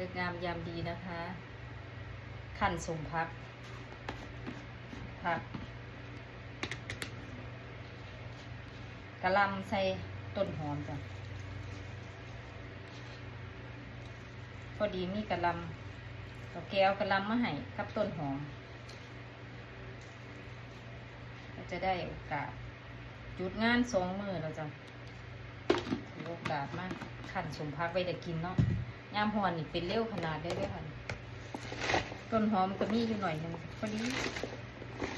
ลิกงามยามดีนะคะ ขั้นสมพักผักกะลำใส่ต้นหอมจ้ะพอดีมีกะลำก็แก้วกะลำมาให้กับต้นหอม ก็จะได้โอกาสจุดงานสองมือเราจะถือโอกาสมากขันสมพักไว้แต่กินเนาะ ยามหอนนี่เป็นเร็วขนาดได้ด้วยค่ะต้นหอมก็มีอยู่หน่อยหนึงพอดี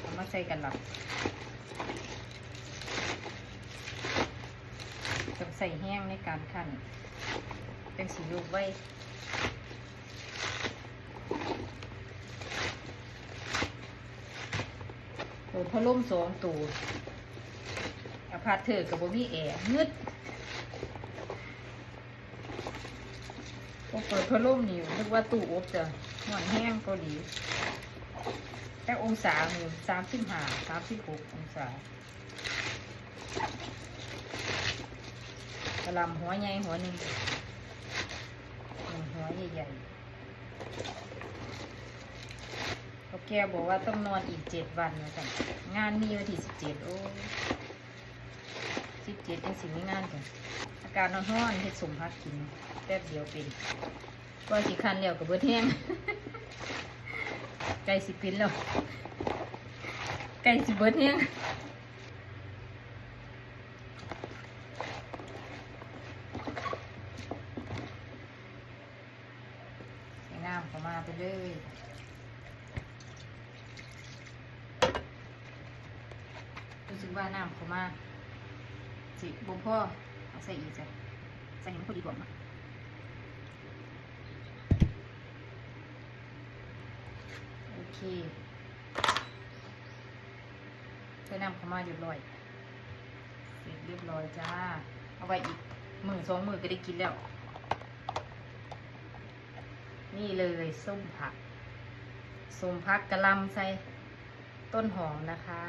เอามาใส่กันหลับต้องใส่แห้งในการขันเป็นสีลูกไว้โอ้พัดลมสองตัวอพาร์ตเธอกับบ่มีแอร์งึด โอ้เปิดพัดลมนี่นึกว่าตู้อบจะหอนแห้งเกาหลีแต่องศาหนึ่งสามสิบห้าสามสิบหกองศากระลำหัวใหญ่หัวหนึ่งหนึ่งหัวใหญ่ๆเขาแกบอกว่าต้องนอนอีกเจ็ดวันนะจ๊ะงานมีวันที่สิบเจ็ดโอ้ สิบเจ็ดยังสิมีงานจ้ะอาการนอนห้อนเฮ็ดสมพักกินแป๊บเดียวเป็นก็สิคันแล้วกับเบิดแห้งไก่สิเป็นแล้วไก่สิเบิดแห้งใส่น้ำเข้ามาไปเลยรู้สึกว่าน้ำเขามา สิบ่พ่อเอาใส่อีกจ้ะใส่ให้มันพอดีกว่าโอเคใส่น้ำเขามาเรียบร้อย เสร็จเรียบร้อยจ้า เอาไว้อีกมือสองมือก็ได้กินแล้ว นี่เลยส้มผักส้มผักกะลำใส่ต้นหอมนะคะ